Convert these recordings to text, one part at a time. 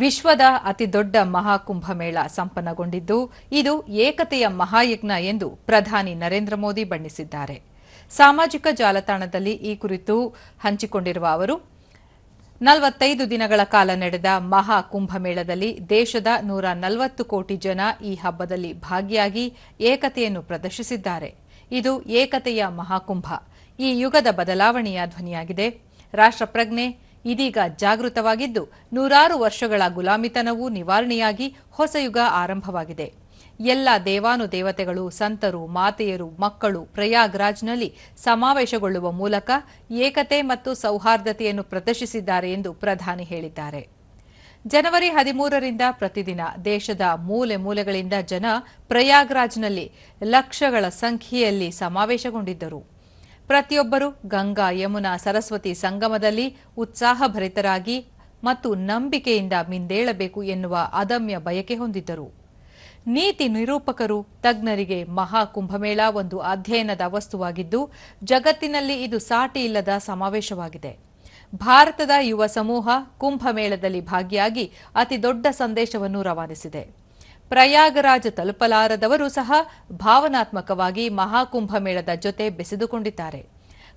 ವಿಶ್ವದ ಅತಿದೊಡ್ಡ ಮಹಾಕುಂಭಮೇಳ ಸಂಪನ್ನಗೊಂಡಿದ್ದು, ಇದು ಏಕತೆಯ ಮಹಾಯಜ್ಞ ಎಂದು ಪ್ರಧಾನಿ ನರೇಂದ್ರ ಮೋದಿ ಬಣ್ಣಿಸಿದ್ದಾರೆ. ಸಾಮಾಜಿಕ ಜಾಲತಾಣದಲ್ಲಿ ಈ ಕುರಿತು ಹಂಚಿಕೊಂಡಿರುವ ಅವರು, ನಲವತ್ತೈದು ದಿನಗಳ ಕಾಲ ನಡೆದ ಮಹಾಕುಂಭ ಮೇಳದಲ್ಲಿ ದೇಶದ ನೂರ ನಲವತ್ತು ಕೋಟಿ ಜನ ಈ ಹಬ್ಬದಲ್ಲಿ ಭಾಗಿಯಾಗಿ ಏಕತೆಯನ್ನು ಪ್ರದರ್ಶಿಸಿದ್ದಾರೆ. ಇದು ಏಕತೆಯ ಮಹಾಕುಂಭ. ಈ ಯುಗದ ಬದಲಾವಣೆಯ ಧ್ವನಿಯಾಗಿದೆ. ರಾಷ್ಟ್ರಪ್ರಜ್ಞೆ ಇದೀಗ ಜಾಗೃತವಾಗಿದ್ದು ನೂರಾರು ವರ್ಷಗಳ ಗುಲಾಮಿತನವು ನಿವಾರಣೆಯಾಗಿ ಹೊಸ ಯುಗ ಆರಂಭವಾಗಿದೆ. ಎಲ್ಲ ದೇವಾನುದೇವತೆಗಳು ಸಂತರು, ಮಾತೆಯರು, ಮಕ್ಕಳು ಪ್ರಯಾಗ್ರಾಜ್ನಲ್ಲಿ ಸಮಾವೇಶಗೊಳ್ಳುವ ಮೂಲಕ ಏಕತೆ ಮತ್ತು ಸೌಹಾರ್ದತೆಯನ್ನು ಪ್ರದರ್ಶಿಸಿದ್ದಾರೆ ಎಂದು ಪ್ರಧಾನಿ ಹೇಳಿದ್ದಾರೆ. ಜನವರಿ ಹದಿಮೂರರಿಂದ ಪ್ರತಿದಿನ ದೇಶದ ಮೂಲೆ ಮೂಲೆಗಳಿಂದ ಜನ ಪ್ರಯಾಗ್ರಾಜ್ನಲ್ಲಿ ಲಕ್ಷಗಳ ಸಂಖ್ಯೆಯಲ್ಲಿ ಸಮಾವೇಶಗೊಂಡಿದ್ದರು. ಪ್ರತಿಯೊಬ್ಬರು ಗಂಗಾ, ಯಮುನಾ, ಸರಸ್ವತಿ ಸಂಗಮದಲ್ಲಿ ಉತ್ಸಾಹಭರಿತರಾಗಿ ಮತ್ತು ನಂಬಿಕೆಯಿಂದ ಮಿಂದೇಳಬೇಕು ಎನ್ನುವ ಅದಮ್ಯ ಬಯಕೆ ಹೊಂದಿದ್ದರು. ನೀತಿ ನಿರೂಪಕರು, ತಜ್ಞರಿಗೆ ಮಹಾಕುಂಭಮೇಳ ಒಂದು ಅಧ್ಯಯನದ ವಸ್ತುವಾಗಿದ್ದು, ಜಗತ್ತಿನಲ್ಲಿ ಇದು ಸಾಟಿ ಇಲ್ಲದ ಸಮಾವೇಶವಾಗಿದೆ. ಭಾರತದ ಯುವ ಸಮೂಹ ಕುಂಭಮೇಳದಲ್ಲಿ ಭಾಗಿಯಾಗಿ ಅತಿ ದೊಡ್ಡ ಸಂದೇಶವನ್ನು ರವಾನಿಸಿದೆ. ಪ್ರಯಾಗರಾಜ್ ತಲುಪಲಾರದವರು ಸಹ ಭಾವನಾತ್ಮಕವಾಗಿ ಮಹಾಕುಂಭಮೇಳದ ಜೊತೆ ಬೆಸೆದುಕೊಂಡಿದ್ದಾರೆ.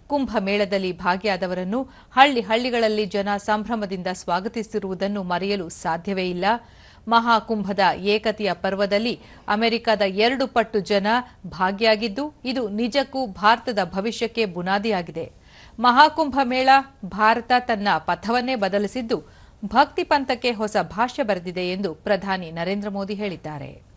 ಕುಂಭಮೇಳದಲ್ಲಿ ಭಾಗಿಯಾದವರನ್ನು ಹಳ್ಳಿ ಹಳ್ಳಿಗಳಲ್ಲಿ ಜನ ಸಂಭ್ರಮದಿಂದ ಸ್ವಾಗತಿಸಿರುವುದನ್ನು ಮರೆಯಲು ಸಾಧ್ಯವೇ ಇಲ್ಲ. ಮಹಾಕುಂಭದ ಏಕತೆಯ ಪರ್ವದಲ್ಲಿ ಅಮೆರಿಕದ ಎರಡು ಪಟ್ಟು ಜನ ಭಾಗಿಯಾಗಿದ್ದು, ಇದು ನಿಜಕ್ಕೂ ಭಾರತದ ಭವಿಷ್ಯಕ್ಕೆ ಬುನಾದಿಯಾಗಿದೆ. ಮಹಾಕುಂಭ ಮೇಳ ಭಾರತ ತನ್ನ ಪಥವನ್ನೇ ಬದಲಿಸಿದ್ದು ಭಕ್ತಿ ಪಂಥಕ್ಕೆ ಹೊಸ ಭಾಷ್ಯ ಬರೆದಿದೆ ಎಂದು ಪ್ರಧಾನಿ ನರೇಂದ್ರ ಮೋದಿ ಹೇಳಿದ್ದಾರೆ.